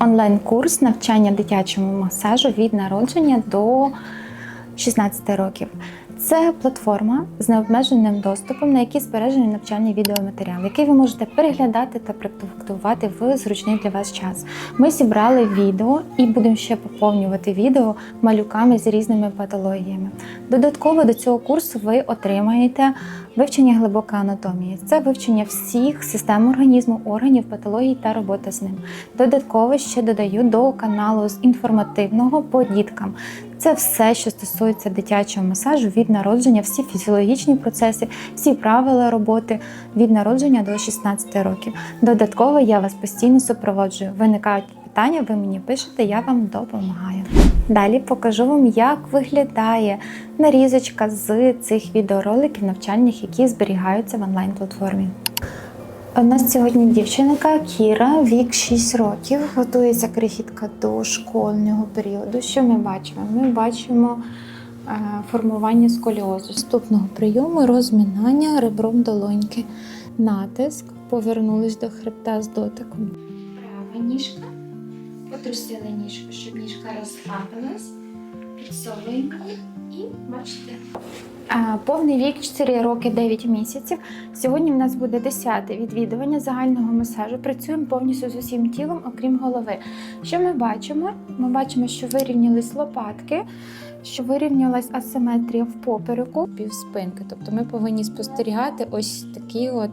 онлайн-курс навчання дитячому масажу від народження до 16 років. Це платформа з необмеженим доступом, на якій збережені навчальні відеоматеріали, які ви можете переглядати та практикувати в зручний для вас час. Ми зібрали відео і будемо ще поповнювати відео малюками з різними патологіями. Додатково до цього курсу ви отримаєте вивчення глибокої анатомії. Це вивчення всіх систем організму, органів, патологій та робота з ним. Додатково ще додаю до каналу з інформативного по діткам. Це все, що стосується дитячого масажу від народження, всі фізіологічні процеси, всі правила роботи від народження до 16 років. Додатково я вас постійно супроводжую. Виникають питання, ви мені пишете, я вам допомагаю. Далі покажу вам, як виглядає нарізочка з цих відеороликів навчальних, які зберігаються в онлайн-платформі. У нас сьогодні дівчинка Кіра, вік 6 років, готується крихітка до школьного періоду. Що ми бачимо? Ми бачимо е, формування сколіозу. Наступного прийому розминання ребром долоньки. Натиск, повернулись до хребта з дотиком. Права ніжка, потрусили ніжку, щоб ніжка розслабилась, підсовуємо і бачите. Повний вік 4 роки 9 місяців. Сьогодні в нас буде 10 відвідування загального масажу. Працюємо повністю з усім тілом, окрім голови. Що ми бачимо? Ми бачимо, що вирівнялись лопатки, що вирівнялась асиметрія в попереку, півспинки. Тобто ми повинні спостерігати ось такий от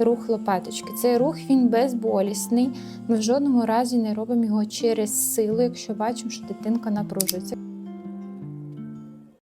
рух лопаточки. Цей рух він безболісний. Ми в жодному разі не робимо його через силу, якщо бачимо, що дитинка напружується.